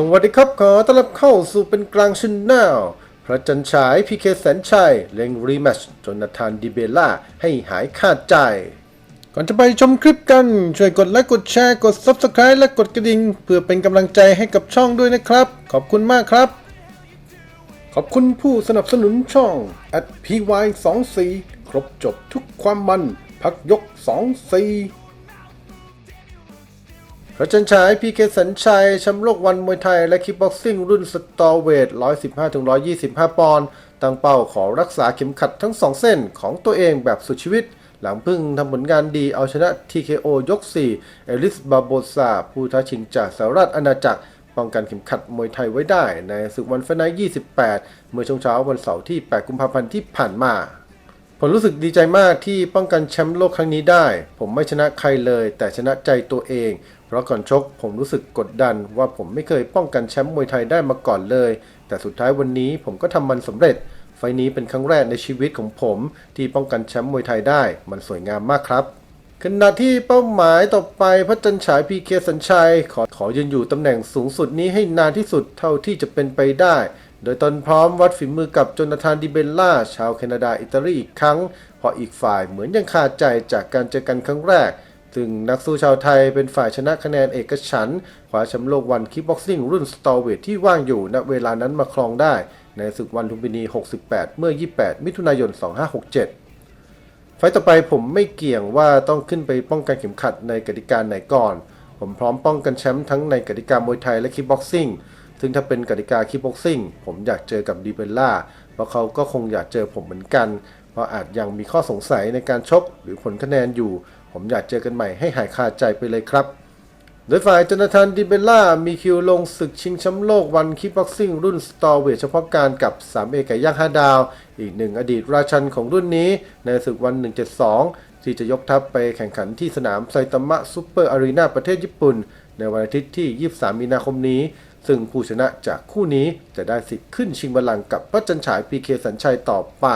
สวัสดีครับขอต้อนรับเข้าสู่เป็นกลางชินแนลพระจันฉายพีเคแสนชัยเล็งรีแมชจนนาธานดิเบล่าให้หายคาดใจ ก่อนจะไปชมคลิปกัน ช่วยกดไลค์กดแชร์กด Subscribe และกดกระดิ่งเพื่อเป็นกำลังใจให้กับช่องด้วยนะครับ ขอบคุณมากครับ ขอบคุณผู้สนับสนุนช่อง at py24 ครบจบทุกความมัน พักยก 24 พระจันฉายพีเคสัญชัยแชมป์โลกวันมวยไทย และคิกบ็อกซิ่งรุ่นสตอเวท 115-125 ปอนด์ ตั้งเป้าขอรักษาเข็มขัดทั้งสองเส้นของตัวเองแบบสุดชีวิต หลังเพึ่งทำผลงานดีเอาชนะ TKO ยก 4 เอลิสบาโบซาผู้ท้าชิงจากสหรัฐอาณาจักร ป้องกันเข็มขัดมวยไทยไว้ได้ ในศึกวันไฟนอล28 เมื่อช่วงเช้าวันเสาร์ที่ 8 กุมภาพันธ์ที่ผ่านมาผมรู้สึกดีใจมากที่ป้องกันแชมป์โลกครั้งนี้ได้ ผมไม่ชนะใครเลย แต่ชนะใจตัวเอง เพราะก่อนชกผมรู้สึกกดดันว่าผมไม่เคยป้องกันแชมป์มวยไทยได้มาก่อนเลย แต่สุดท้ายวันนี้ผมก็ทำมันสำเร็จ ไฟนี้เป็นครั้งแรกในชีวิตของผมที่ป้องกันแชมป์มวยไทยได้ มันสวยงามมากครับขณะที่เป้าหมายต่อไปพระจันฉายพีเคสัญชัย ขอขอยืนอยู่ตำแหน่งสูงสุดนี้ให้นานที่สุดเท่าที่จะเป็นไปได้ โดยตนพร้อมวัดฝีมือกับโจนาธานดิเบลล่า ชาวแคนาดาอิตาลีอีกครั้ง เพราะอีกฝ่ายเหมือนยังคาใจจากการเจอกันครั้งแรก ซึ่งนักสู้ชาวไทยเป็นฝ่ายชนะคะแนนเอกฉันท์คว้าแชมป์โลกวันคิกบ็อกซิ่งรุ่นสตอเวทที่ว่างอยู่ณเวลานั้นมาครองได้ ในศึกวันลุมพินี 68 เมื่อ 28 มิถุนายน 2567 ไฟต์ต่อไปผมไม่เกี่ยงว่าต้องขึ้นไปป้องกันเข็มขัดในกติกาไหนก่อน ผมพร้อมป้องกันแชมป์ทั้งในกติกามวยไทยและคิกบ็อกซิ่งซึ่งถ้าเป็นกติกาคิกบ็อกซิ่งผมอยากเจอกับดีเบลล่าเพราะเขาก็คงอยากเจอผมเหมือนกัน เพราะอาจยังมีข้อสงสัยในการชกหรือผลคะแนนอยู่ ผมอยากเจอกันใหม่ให้หายคาใจไปเลยครับ โดยฝ่ายจนาธานดิเบล่า มีคิวลงศึกชิงแชมป์โลกวันคิกบ็อกซิ่งรุ่นสตอร์เวทเฉพาะการกับ 3 เอกไก่ย่าง5ดาว อีกหนึ่งอดีตราชันของรุ่นนี้ในศึกวัน 172 ที่จะยกทัพไปแข่งขันที่สนามไซตามะซูเปอร์อารีนาประเทศญี่ปุ่น ในวันอาทิตย์ที่ 23 มีนาคมนี้ซึ่งผู้ชนะจากคู่นี้จะได้สิทธิ์ขึ้นชิงบัลลังก์กับพระจันฉายพีเคสัญชัยต่อไป